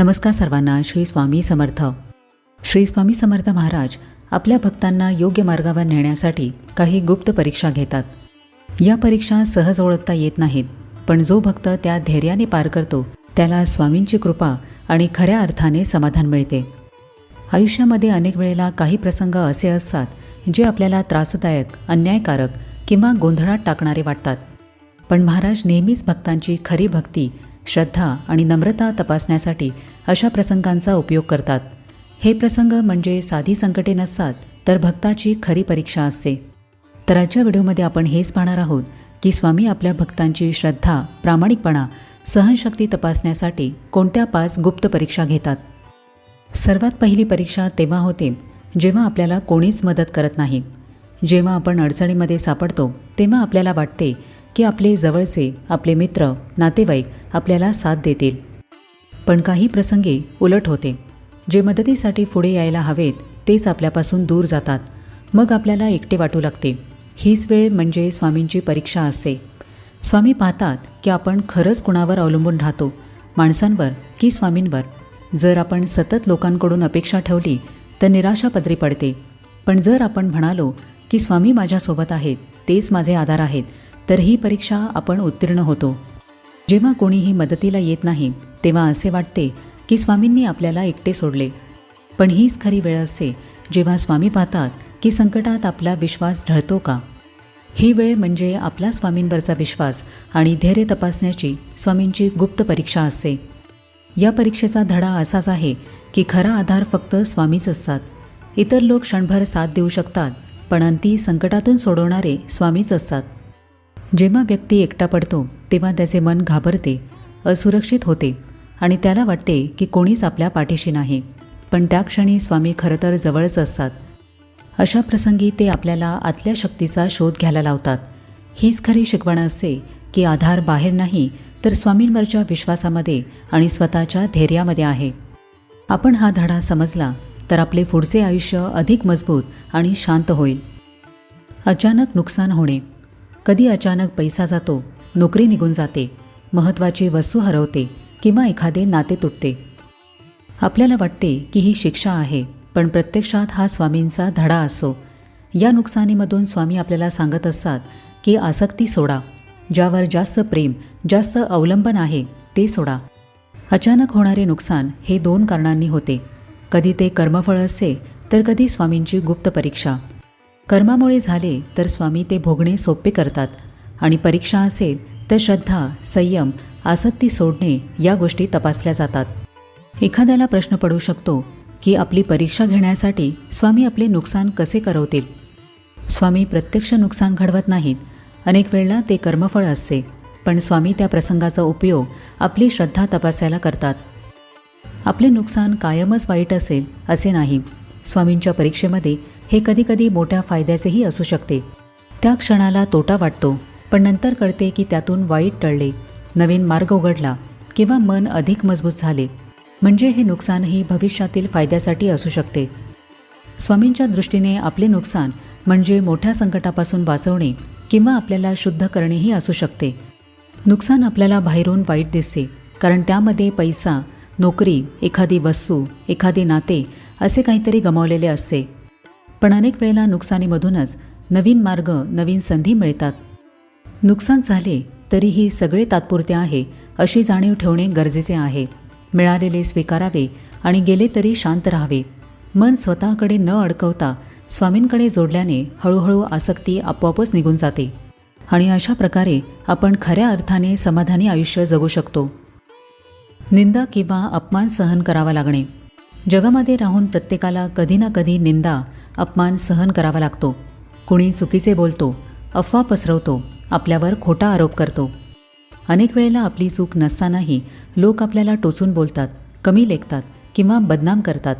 नमस्कार सर्वांना श्री स्वामी समर्थ. श्री स्वामी समर्थ महाराज आपल्या भक्तांना योग्य मार्गावर नेण्यासाठी काही गुप्त परीक्षा घेतात. या परीक्षा सहज ओळखता येत नाहीत पण जो भक्त त्या धैर्याने पार करतो त्याला स्वामींची कृपा आणि खऱ्या अर्थाने समाधान मिळते. आयुष्यामध्ये अनेक वेळेला काही प्रसंग असे असतात जे आपल्याला त्रासदायक अन्यायकारक किंवा गोंधळात टाकणारे वाटतात. पण महाराज नेहमीच भक्तांची खरी भक्ती श्रद्धा आणि नम्रता तपासण्यासाठी अशा प्रसंगांचा उपयोग करतात. हे प्रसंग म्हणजे साधी संकटे नसतात तर भक्ताची खरी परीक्षा असते. तर आजच्या व्हिडिओमध्ये आपण हेच पाहणार आहोत की स्वामी आपल्या भक्तांची श्रद्धा प्रामाणिकपणा सहनशक्ती तपासण्यासाठी कोणत्या पाच गुप्त परीक्षा घेतात? सर्वात पहिली परीक्षा तेव्हा होते जेव्हा आपल्याला कोणीच मदत करत नाही. जेव्हा आपण अडचणीमध्ये सापडतो तेव्हा आपल्याला वाटते की आपले जवळचे आपले मित्र नातेवाईक आपल्याला साथ देतील. पण काही प्रसंगी उलट होते. जे मदतीसाठी पुढे यायला हवेत तेच आपल्यापासून दूर जातात. मग आपल्याला एकटे वाटू लागते. हीच वेळ म्हणजे स्वामींची परीक्षा असते. स्वामी पाहतात की आपण खरंच कुणावर अवलंबून राहतो माणसांवर की स्वामींवर. जर आपण सतत लोकांकडून अपेक्षा ठेवली तर निराशा पदरी पडते. पण जर आपण म्हणालो की स्वामी माझ्यासोबत आहेत तेच माझे आधार आहेत तर ही परीक्षा आपण उत्तीर्ण होतो. जेव्हा कोणीही मदतीला येत नाही तेव्हा असे वाटते की स्वामींनी आपल्याला एकटे सोडले. पण हीच खरी वेळ असते जेव्हा स्वामी पाहतात की संकटात आपला विश्वास ढळतो का? ही वेळ म्हणजे आपला स्वामींवरचा विश्वास आणि धैर्य तपासण्याची स्वामींची गुप्त परीक्षा असते. या परीक्षेचा धडा असाच आहे की खरा आधार फक्त स्वामीच असतात. इतर लोक क्षणभर साथ देऊ शकतात पण अंती संकटातून सोडवणारे स्वामीच असतात. जेव्हा व्यक्ती एकटा पडतो तेव्हा त्याचे मन घाबरते असुरक्षित होते आणि त्याला वाटते की कोणीच आपल्या पाठीशी नाही. पण त्या क्षणी स्वामी खरं तर जवळच असतात. अशा प्रसंगी ते आपल्याला आतल्या शक्तीचा शोध घ्यायला लावतात. हीच खरी शिकवण असते की आधार बाहेर नाही तर स्वामींवरच्या विश्वासामध्ये आणि स्वतःच्या धैर्यामध्ये आहे. आपण हा धडा समजला तर आपले पुढचे आयुष्य अधिक मजबूत आणि शांत होईल. अचानक नुकसान होणे. कधी अचानक पैसा जातो नोकरी निघून जाते महत्त्वाची वस्तू हरवते किंवा एखादे नाते तुटते. आपल्याला वाटते की ही शिक्षा आहे पण प्रत्यक्षात हा स्वामींचा धडा असो. या नुकसानीमधून स्वामी आपल्याला सांगत असतात की आसक्ती सोडा ज्यावर जास्त प्रेम जास्त अवलंबन आहे ते सोडा. अचानक होणारे नुकसान हे दोन कारणांनी होते. कधी ते कर्मफळ असते तर कधी स्वामींची गुप्त परीक्षा. कर्मामुळे झाले तर स्वामी ते भोगणे सोपे करतात. आणि परीक्षा असेल तर श्रद्धा संयम आसक्ती सोडणे या गोष्टी तपासल्या जातात. एखाद्याला प्रश्न पडू शकतो की आपली परीक्षा घेण्यासाठी स्वामी आपले नुकसान कसे करवतील? स्वामी प्रत्यक्ष नुकसान घडवत नाहीत. अनेक वेळेला ते कर्मफळ असते पण स्वामी त्या प्रसंगाचा उपयोग आपली श्रद्धा तपासायला करतात. आपले नुकसान कायमच वाईट असेल असे नाही. स्वामींच्या परीक्षेमध्ये हे कधीकधी मोठ्या फायद्याचेही असू शकते. त्या क्षणाला तोटा वाटतो पण नंतर कळते की त्यातून वाईट टळले नवीन मार्ग उघडला किंवा मन अधिक मजबूत झाले. म्हणजे हे नुकसानही भविष्यातील फायद्यासाठी असू शकते. स्वामींच्या दृष्टीने आपले नुकसान म्हणजे मोठ्या संकटापासून वाचवणे किंवा आपल्याला शुद्ध करणेही असू शकते. नुकसान आपल्याला बाहेरून वाईट दिसते कारण त्यामध्ये पैसा नोकरी एखादी वस्तू एखादे नाते असे काहीतरी गमावलेले असते. पण अनेक वेळेला नुकसानीमधूनच नवीन मार्ग नवीन संधी मिळतात. नुकसान झाले तरीही सगळे तात्पुरते आहे अशी जाणीव ठेवणे गरजेचे आहे. मिळालेले स्वीकारावे आणि गेले तरी शांत राहावे. मन स्वतःकडे न अडकवता स्वामींकडे जोडल्याने हळूहळू आसक्ती आपोआपच निघून जाते. आणि अशा प्रकारे आपण खऱ्या अर्थाने समाधानी आयुष्य जगू शकतो. निंदा किंवा अपमान सहन करावा लागणे. जगामध्ये राहून प्रत्येकाला कधी ना कधी निंदा अपमान सहन करावा लागतो. कुणी चुकीचे बोलतो अफवा पसरवतो आपल्यावर खोटा आरोप करतो. अनेक वेळेला आपली चूक नसतानाही लोक आपल्याला टोचून बोलतात कमी लेखतात किंवा बदनाम करतात.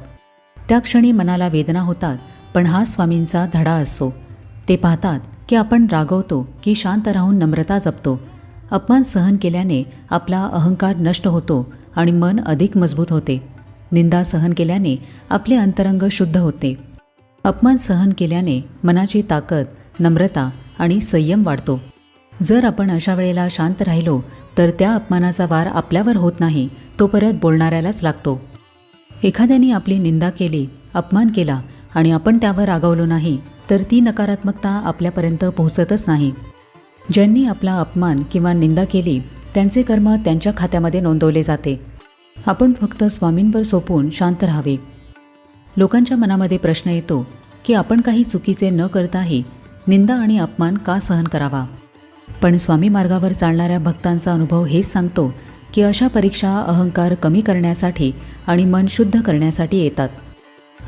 त्या क्षणी मनाला वेदना होतात पण हा स्वामींचा धडा असतो. ते पाहतात की आपण रागवतो की शांत राहून नम्रता जपतो. अपमान सहन केल्याने आपला अहंकार नष्ट होतो आणि मन अधिक मजबूत होते. निंदा सहन केल्याने आपले अंतरंग शुद्ध होते. अपमान सहन केल्याने मनाची ताकद नम्रता आणि संयम वाढतो. जर आपण अशा वेळेला शांत राहिलो तर त्या अपमानाचा वार आपल्यावर होत नाही तो परत बोलणाऱ्यालाच लागतो. एखाद्याने आपली निंदा केली अपमान केला आणि आपण त्यावर रागावलो नाही तर ती नकारात्मकता आपल्यापर्यंत पोहोचतच नाही. ज्यांनी आपला अपमान किंवा निंदा केली त्यांचे कर्म त्यांच्या खात्यामध्ये नोंदवले जाते. आपण फक्त स्वामींवर सोपून शांत राहावे. लोकांच्या मनामध्ये प्रश्न येतो की आपण काही चुकीचे न करताही निंदा आणि अपमान का सहन करावा? पण स्वामी मार्गावर चालणाऱ्या भक्तांचा अनुभव हेच सांगतो की अशा परीक्षा अहंकार कमी करण्यासाठी आणि मन शुद्ध करण्यासाठी येतात.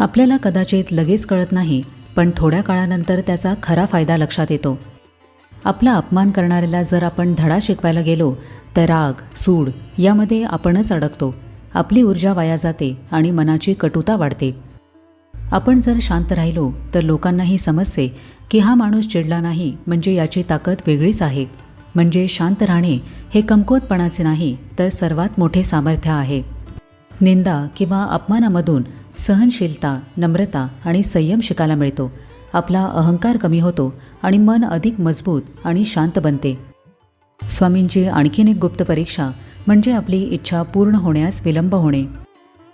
आपल्याला कदाचित लगेच कळत नाही पण थोड्या काळानंतर त्याचा खरा फायदा लक्षात येतो. आपला अपमान करणाऱ्याला जर आपण धडा शिकवायला गेलो तर राग सूड यामध्ये आपणच अडकतो. आपली ऊर्जा वाया जाते आणि मनाची कटुता वाढते. आपण जर शांत राहिलो तर लोकांनाही समजते की हा माणूस चिडला नाही म्हणजे याची ताकद वेगळीच आहे. म्हणजे शांत राहणे हे कमकुवतपणाचे नाही तर सर्वात मोठे सामर्थ्य आहे. निंदा किंवा अपमानामधून सहनशीलता नम्रता आणि संयम शिकायला मिळतो. आपला अहंकार कमी होतो आणि मन अधिक मजबूत आणि शांत बनते. स्वामींची आणखीन एक गुप्त परीक्षा म्हणजे आपली इच्छा पूर्ण होण्यास विलंब होणे.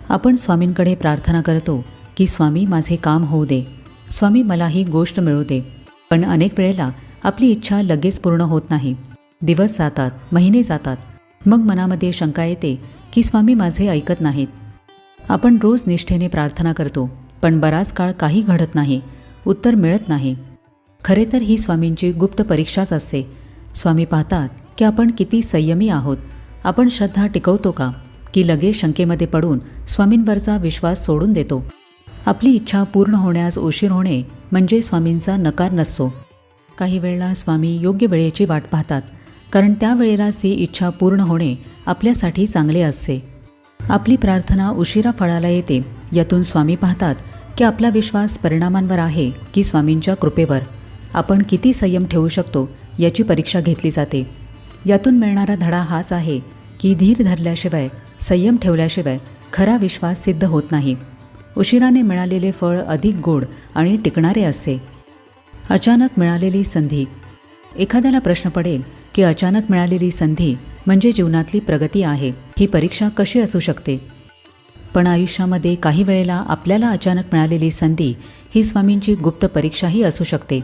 आपण स्वामींकडे प्रार्थना करतो की स्वामी माझे काम होऊ दे. स्वामी मला ही गोष्ट मिळू दे. पण अनेक वेळेला आपली इच्छा लगेच पूर्ण होत नाही. दिवस जातात महिने जातात. मग मनामध्ये शंका येते की स्वामी माझे ऐकत नाहीत. आपण रोज निष्ठेने प्रार्थना करतो पण बराच काळ काही घडत नाही उत्तर मिळत नाही. खरे तर ही स्वामींची गुप्त परीक्षाच असते. स्वामी पाहतात की आपण किती संयमी आहोत. आपण श्रद्धा टिकवतो का की लगेच शंकेमध्ये पडून स्वामींवरचा विश्वास सोडून देतो. आपली इच्छा पूर्ण होण्यास उशीर होणे म्हणजे स्वामींचा नकार नसतो. काही वेळेला स्वामी योग्य वेळेची वाट पाहतात कारण त्या वेळेलाच ही इच्छा पूर्ण होणे आपल्यासाठी चांगले असते. आपली प्रार्थना उशिरा फळाला येते यातून स्वामी पाहतात की आपला विश्वास परिणामांवर आहे की स्वामींच्या कृपेवर. आपण किती संयम ठेवू शकतो याची परीक्षा घेतली जाते. यातून मिळणारा धडा हाच आहे की धीर धरल्याशिवाय संयम ठेवल्याशिवाय खरा विश्वास सिद्ध होत नाही. उशिराने मिळालेले फळ अधिक गोड आणि टिकणारे असते अचानक मिळालेली संधी. एखाद्याला प्रश्न पडेल की अचानक मिळालेली संधी म्हणजे जीवनातली प्रगती आहे ही परीक्षा कशी असू शकते? पण आयुष्यामध्ये काही वेळेला आपल्याला अचानक मिळालेली संधी ही स्वामींची गुप्त परीक्षाही असू शकते.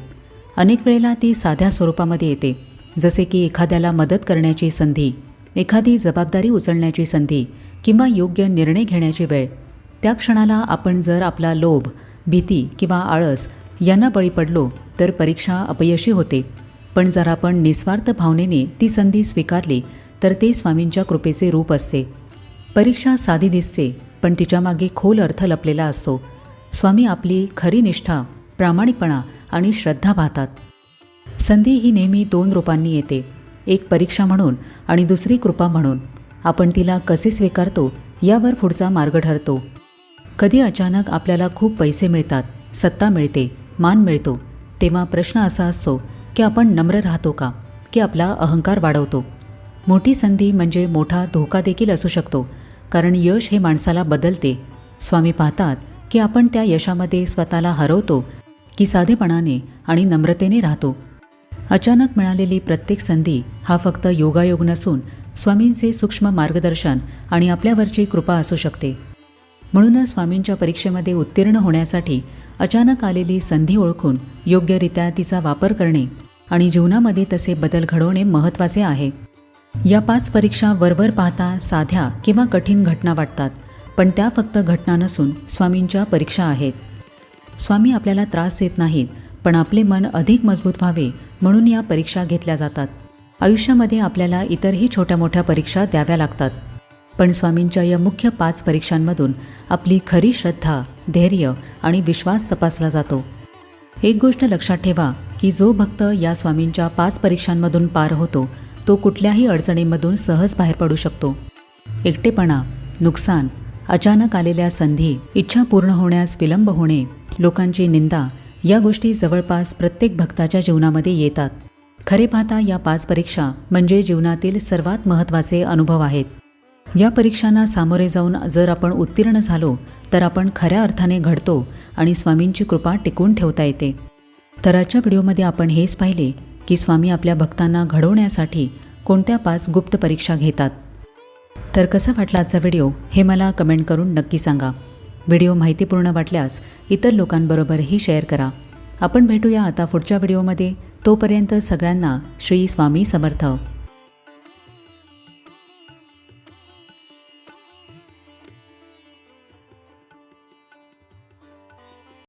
अनेक वेळेला ती साध्या स्वरूपामध्ये येते. जसे की एखाद्याला मदत करण्याची संधी एखादी जबाबदारी उचलण्याची संधी किंवा योग्य निर्णय घेण्याची वेळ. त्या क्षणाला आपण जर आपला लोभ भीती किंवा आळस यांना बळी पडलो तर परीक्षा अपयशी होते. पण जर आपण निस्वार्थ भावनेने ती संधी स्वीकारली तर ते स्वामींच्या कृपेचे रूप असते. परीक्षा साधी दिसते पण तिच्यामागे खोल अर्थ लपलेला असतो. स्वामी आपली खरी निष्ठा प्रामाणिकपणा आणि श्रद्धा पाहतात. संधी ही नेहमी दोन रूपांनी येते. एक परीक्षा म्हणून आणि दुसरी कृपा म्हणून. आपण तिला कसे स्वीकारतो यावर पुढचा मार्ग ठरतो. कधी अचानक आपल्याला खूप पैसे मिळतात सत्ता मिळते मान मिळतो तेव्हा प्रश्न असा असतो की आपण नम्र राहतो का? की आपला अहंकार वाढवतो? मोठी संधी म्हणजे मोठा धोका देखील असू शकतो कारण यश हे माणसाला बदलते. स्वामी पाहतात की आपण त्या यशामध्ये स्वतःला हरवतो की साधेपणाने आणि नम्रतेने राहतो. अचानक मिळालेली प्रत्येक संधी हा फक्त योगायोग नसून स्वामींचे सूक्ष्म मार्गदर्शन आणि आपल्यावरची कृपा असू शकते. म्हणूनच स्वामींच्या परीक्षेमध्ये उत्तीर्ण होण्यासाठी अचानक आलेली संधी ओळखून योग्यरित्या तिचा वापर करणे आणि जीवनामध्ये तसे बदल घडवणे महत्त्वाचे आहे. या पाच परीक्षा वरवर पाहता साध्या किंवा कठीण घटना वाटतात पण त्या फक्त घटना नसून स्वामींच्या परीक्षा आहेत. स्वामी आपल्याला त्रास देत नाहीत पण आपले मन अधिक मजबूत व्हावे म्हणून या परीक्षा घेतल्या जातात. आयुष्यामध्ये आपल्याला इतरही छोट्या मोठ्या परीक्षा द्याव्या लागतात. पण स्वामींच्या या मुख्य पाच परीक्षांमधून आपली खरी श्रद्धा धैर्य आणि विश्वास तपासला जातो. एक गोष्ट लक्षात ठेवा की जो भक्त या स्वामींच्या पाच परीक्षांमधून पार होतो तो कुठल्याही अडचणीमधून सहज बाहेर पडू शकतो. एकटेपणा नुकसान अचानक आलेल्या संधी इच्छा पूर्ण होण्यास विलंब होणे लोकांची निंदा या गोष्टी जवळपास प्रत्येक भक्ताच्या जीवनामध्ये येतात. खरे पाहता या पाच परीक्षा म्हणजे जीवनातील सर्वात महत्त्वाचे अनुभव आहेत. या परीक्षांना सामोरे जाऊन जर आपण उत्तीर्ण झालो तर आपण खऱ्या अर्थाने घडतो आणि स्वामींची कृपा टिकून ठेवता येते. तर आजच्या व्हिडिओमध्ये आपण हेच पाहिले की स्वामी आपल्या भक्तांना घडवण्यासाठी कोणत्या पाच गुप्त परीक्षा घेतात. तर कसा वाटला आजचा व्हिडिओ हे मला कमेंट करून नक्की सांगा. व्हिडिओ माहितीपूर्ण वाटल्यास इतर लोकांबरोबरही शेअर करा. आपण भेटूया आता पुढच्या व्हिडिओमध्ये. तोपर्यंत सगळ्यांना श्री स्वामी समर्थ.